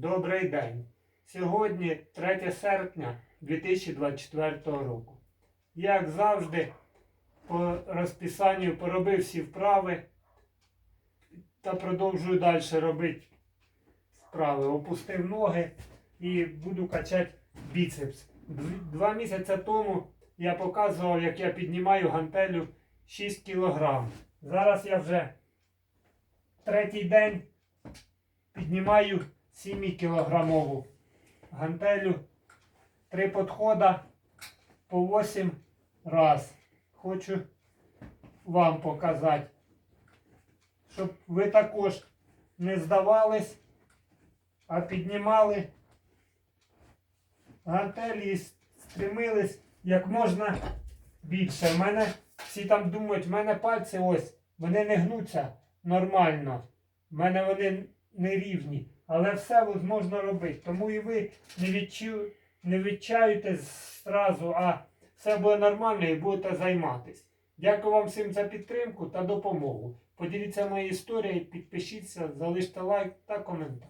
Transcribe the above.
Добрий день. Сьогодні 3 серпня 2024 року. Як завжди, по розписанню поробив всі вправи та продовжую далі робити вправи. Опустив ноги і буду качати біцепс. Два місяці тому я показував, як я піднімаю гантелю 6 кг. Зараз я вже третій день піднімаю 7 кілограмову гантелю. Три підхода по 8 раз. Хочу вам показати, щоб ви також не здавались, а піднімали гантелі і стремились як можна більше. В мене всі там думають, в мене пальці ось, вони не гнуться нормально. В мене вони не рівні. Але все можна робити. Тому і ви не, відчу... не відчаєте зразу, а все буде нормально і будете займатися. Дякую вам всім за підтримку та допомогу. Поділіться моєю історією, підпишіться, залиште лайк та коментар.